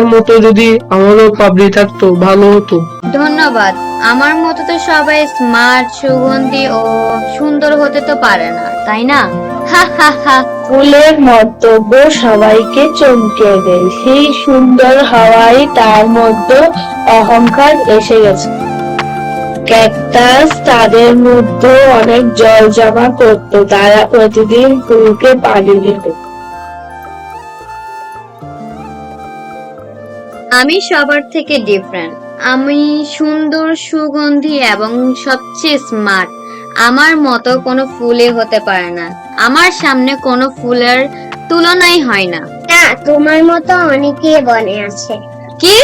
তোমার মতো যদি আমারও পাবলি থাকতো ভালো হতো। ধন্যবাদ। আমার মতো তো সবাই স্মার্ট সুগন্ধি ও সুন্দর হতে তো পারে না তাই না? হা হা হা। ফুলের মন্তব্য সবাইকে চমকে দেয়। সেই সুন্দর হাওয়ায় তার মধ্যে অহংকার এসে গেছে। ক্যাকটাস তাদের মধ্যে অনেক জল জমা করত তারা প্রতিদিন ফুলকে পানি দিত। আমি সবার থেকে ডিফারেন্ট আমি সুন্দর সুগন্ধি এবং সবচেয়ে স্মার্ট আমার মতো কোনো ফুলে হতে পারে না। আমার সামনে কোনো ফুলের তুলনাই হয় না। না তোমার মতো অনেকে বনে আছে। কি?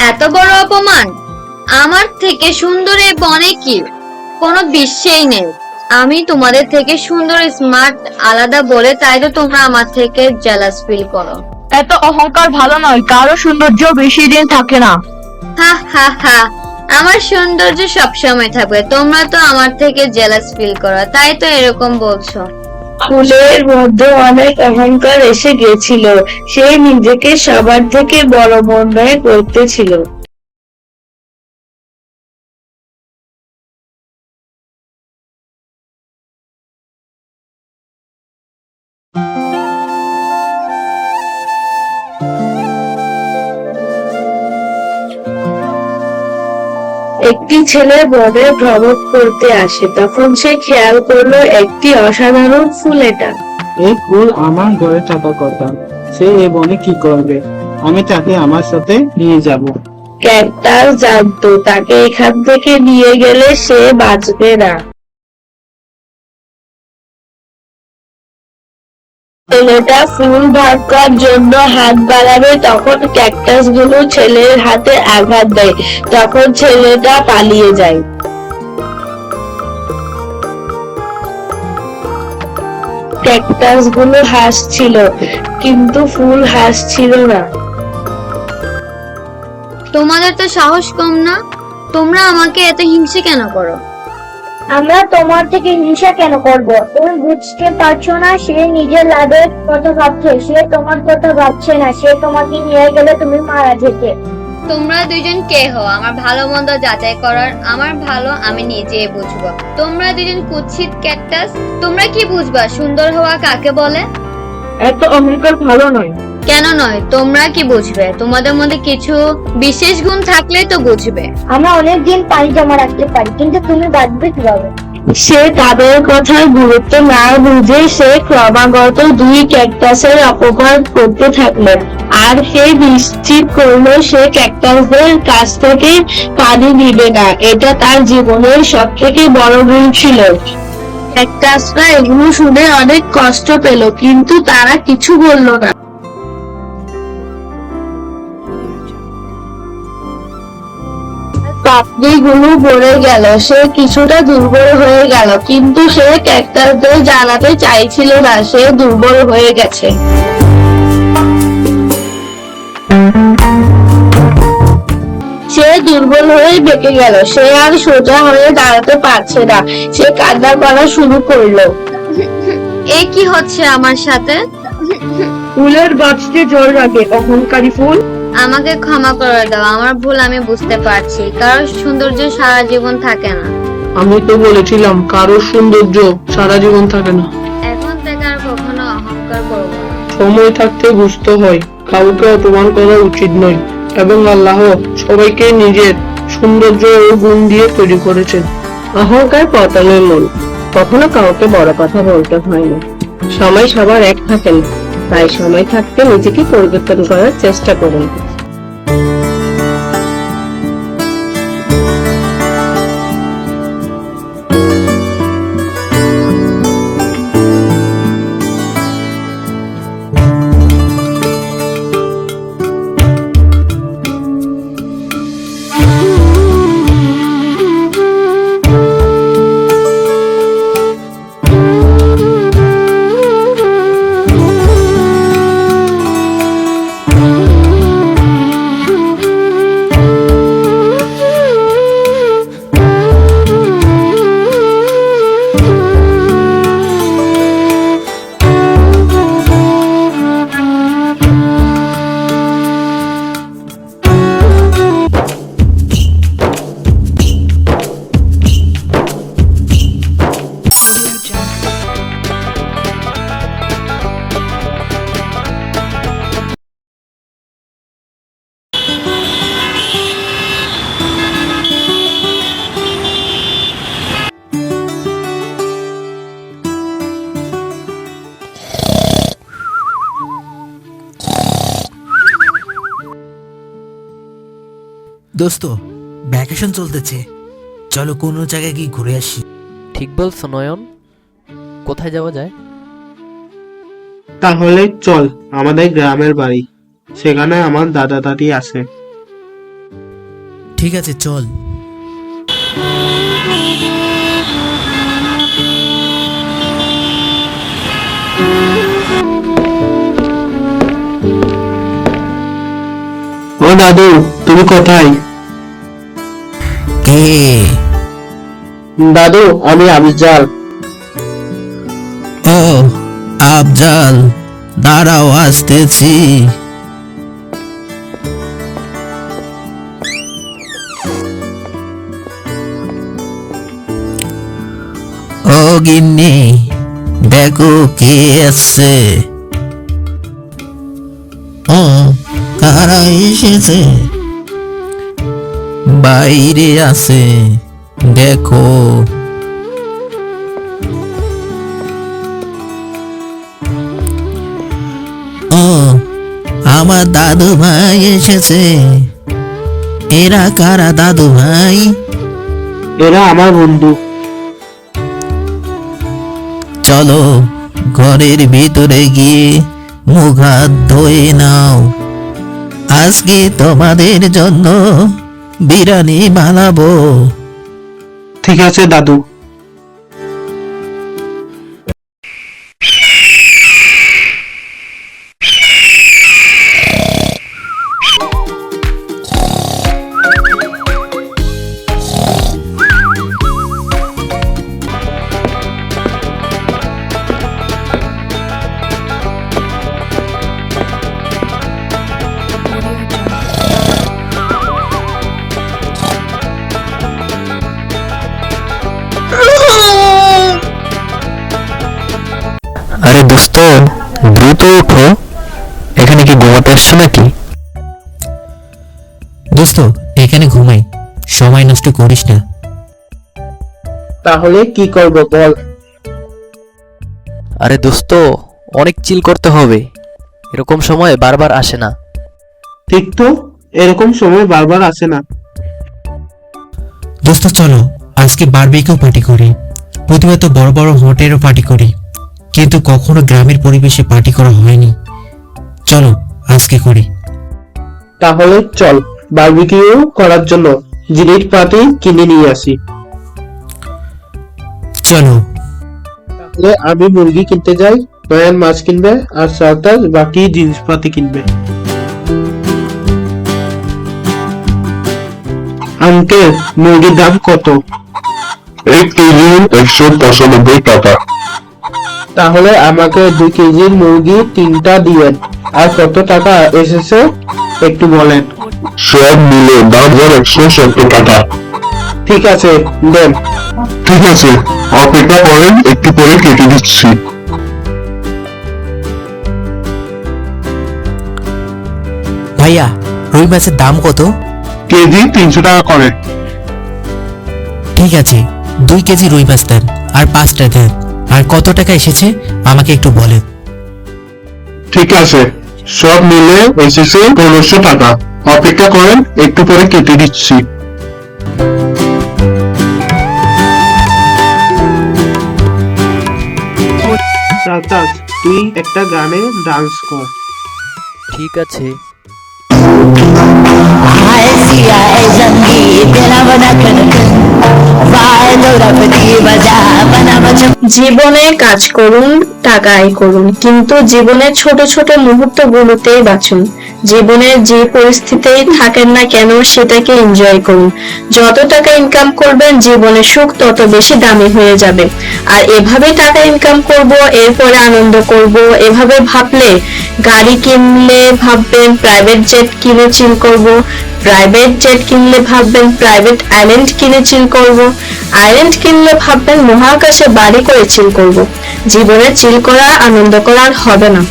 এত বড় অপমান? আমার থেকে সুন্দর এই বনে কি? কোনো বিশ্বেই নেই। আমি তোমাদের থেকে সুন্দর স্মার্ট আলাদা বলে তাই তো তোমরা আমার থেকে জেলাস ফিল করো। এত অহংকার ভালো নয় কারও সৌন্দর্য বেশি দিন থাকে না। হা হা হা আমার সৌন্দর্য সবসময় থাকবে তোমরা তো আমার থেকে জেলাস ফিল করো তাই তো এরকম বলছো। ফুলের মধ্যে অনেক অহংকার এসে গেছিল সে নিজেকে সবার থেকে বড় মনে করতেছিল। একটি ছেলে বনে ভ্রমণ করতে আসে। তখন সে খেয়াল করল একটি অসাধারণ ফুল এটা। এই ফুল আমার ঘরে থাকা কথা। সে এ বনে কি করবে? আমি তাকে আমার সাথে নিয়ে যাব। ক্যাকটাস জানতো তাকে এখান থেকে নিয়ে গেলে সে বাঁচবে না। ছেলেটা ফুল করার জন্য হাত বাড়াবে, তখন ক্যাকটাসগুলো ছেলের হাতে আঘাত দেয়, তখন ছেলেটা পালিয়ে যায়। ক্যাকটাসগুলো হাসছিল, কিন্তু ফুল হাসছিল না। তোমাদের তো সাহস কম না? তোমরা আমাকে এত হিংসে কেন করো? আমরা তোমার থেকে হিংসা কেন করব? তুমি বুঝতে পারছ না সে নিজের লাভের কথা ভাবছে সে তোমার কথা ভাবছে না সে তোমাকে নিয়ে গেলে তুমি মারা যেতে। তোমরা দুইজন কে হও? আমার ভালো মন্দ যাচাই করার আমার ভালো আমি নিজে বুঝব। তোমরা দুজন কুৎসিত ক্যাকটাস তোমরা কি বুঝবা? সুন্দর হওয়া কাকে বলে? এত অহংকার ভালো নয়। কেন নয়? তোমরা কি বুঝবে? তোমাদের মধ্যে কিছু বিশেষ গুণ থাকলেই তো বুঝবে। আমরা অনেক দিন পানি জমা রাখতে পারি কিন্তু তুমি বাঁচবে কীভাবে? সে তাদের কথার গুরুত্ব না বুঝে সে ক্রমাগত দুই ক্যাকটাসের অপমান করতে থাকল। আর সে নিশ্চিত করল সে ক্যাকটাসদের কাছ থেকে পানি নিবে না। এটা তার জীবনের সব থেকে বড় ভুল ছিল। ক্যাকটাসরা এগুলো শুনে অনেক কষ্ট পেল কিন্তু তারা কিছু বলল না। পাপড়িগুলো পড়ে গেল সে কিছুটা দুর্বল হয়ে গেল কিন্তু সে ক্যাকটাসদের জানাতে চাইছিল না সে দুর্বল হয়ে গেছে। সে দুর্বল হয়ে বেঁকে গেল সে আর সোজা হয়ে দাঁড়াতে পারছে না সে কান্না করা শুরু করল। এ কি হচ্ছে আমার সাথে? ফুলের বাঁচতে জল লাগে অহংকারী ফুল। আমাকে ক্ষমা করে দাও আমার ভুল আমি বুঝতে পারছি। কারণ সৌন্দর্য সারা জীবন থাকে না। আমি তো বলেছিলাম কারও সৌন্দর্য সারা জীবন থাকে না। এখন থেকে আর কখনো অহংকার করব না। সময় থাকতে বুঝতে হয় কাউকে অপমান করা উচিত নয় এবং আল্লাহ সবাইকে নিজের সৌন্দর্য ও গুণ দিয়ে তৈরি করেছেন। অহংকার পতনের মূল কখনো কাউকে বড় কথা বলতে হয় না। সময় সবার এক থাকে না। তাই সময় থাকতে নিজেকে পরিবর্তন করার চেষ্টা করুন। দোস্ত ভ্যাকেশন চলতেছে। চলো কোনো জায়গায় গিয়ে ঘুরে আসি। ঠিক বলছো নয়ন। কোথায় যাওয়া যায়? তাহলে চল আমাদের গ্রামের বাড়ি। সেখানে আমার দাদা দাদি আছে। ঠিক আছে চল। ও দাদু তুমি কোথায়? কে দাদু আমি আবিজাল ও আফজাল দাঁড়াও আসতেছি। ও গিন্নি দেখো কে এসছে। ও কারা এসেছে? বাইরে আছে দেখো। ও আমার দাদু ভাই এসেছে। এরা কারা দাদু ভাই? এরা আমার বন্ধু। চলো ঘরের ভিতরে গিয়ে মুখ হাত ধুয়ে নাও। আজকে তোমাদের জন্য বিরিয়ানি বানাবো। ঠিক আছে দাদু। আসছো নাকি দোস্ত এখানে ঘুমাই। সময় নষ্ট করিস না। তাহলে কি করব বল? আরে দোস্ত অনেক চিল করতে হবে। এরকম সময় বারবার আসে না। ঠিক তো এরকম সময় বারবার আসে না। দোস্ত চলো আজকে বারবিকেও পার্টি করি। প্রতিবার তো বড় বড় হোটেলও পার্টি করি। কিন্তু কখনো গ্রামের পরিবেশে পার্টি করা হয়নি। চলো আজকে করি। তাহলে চল বারবিকিউ করার জন্য জিনিসপাতি কিনে নিয়ে আসি। চলো। তাহলে আমি মুরগি কিনতে যাই নয়ন মাছ কিনবে আর সারদাস বাকি জিনিসপাতি কিনবে। আঙ্কেল মুরগির দাম কত? এক কেজি একশো পঁচানব্বই টাকা। তাহলে আমাকে দুই কেজির মুরগি তিনটা দিয়েন। আর কত টাকা এসেছে একটু বলেন। সব মিলে দাম হাজার একশো সত্তর টাকা। ঠিক আছে দেন। ঠিক আছে অপেক্ষা করেন একটু পরে কেটে দিচ্ছি। ভাইয়া রুই মাছের দাম কত? কেজি তিনশো টাকা করে। ঠিক আছে দুই কেজি রুই মাছ দেন আর পাঁচটা দেন। আর কত টাকা এসেছে? আমাকে একটু বলেন ঠিক আছে। সব মিলে এসেছে পনেরোশো টাকা। অপেক্ষা করেন একটু পরে কেটে দিচ্ছি। তুই একটা গানে ডান্স কর। ঠিক আছে। জীবনে কাজ করুন, টাকা আয় করুন, কিন্তু জীবনের ছোট ছোট মুহূর্তগুলোতেই বাঁচুন। জীবনের যে পরিস্থিতিতেই থাকেন না কেন, সেটাকে এনজয় করুন। যত টাকা ইনকাম করবেন, জীবনের সুখ তত বেশি দামি হয়ে যাবে। আর এভাবে টাকা ইনকাম করব, এরপরে আনন্দ করব, এভাবে ভাবলে গাড়ি কিনলে ভাববেন প্রাইভেট জেট কিনে চিল করব প্রাইভেট জেট কিনলে ভাববেন প্রাইভেট আইল্যান্ড কিনে চিল করব। আইল্যান্ড কিনলে ভাববেন মহাকাশে বাড়ি করে চিল করব। জীবনে চিল করা, আনন্দ করা আর হবে না।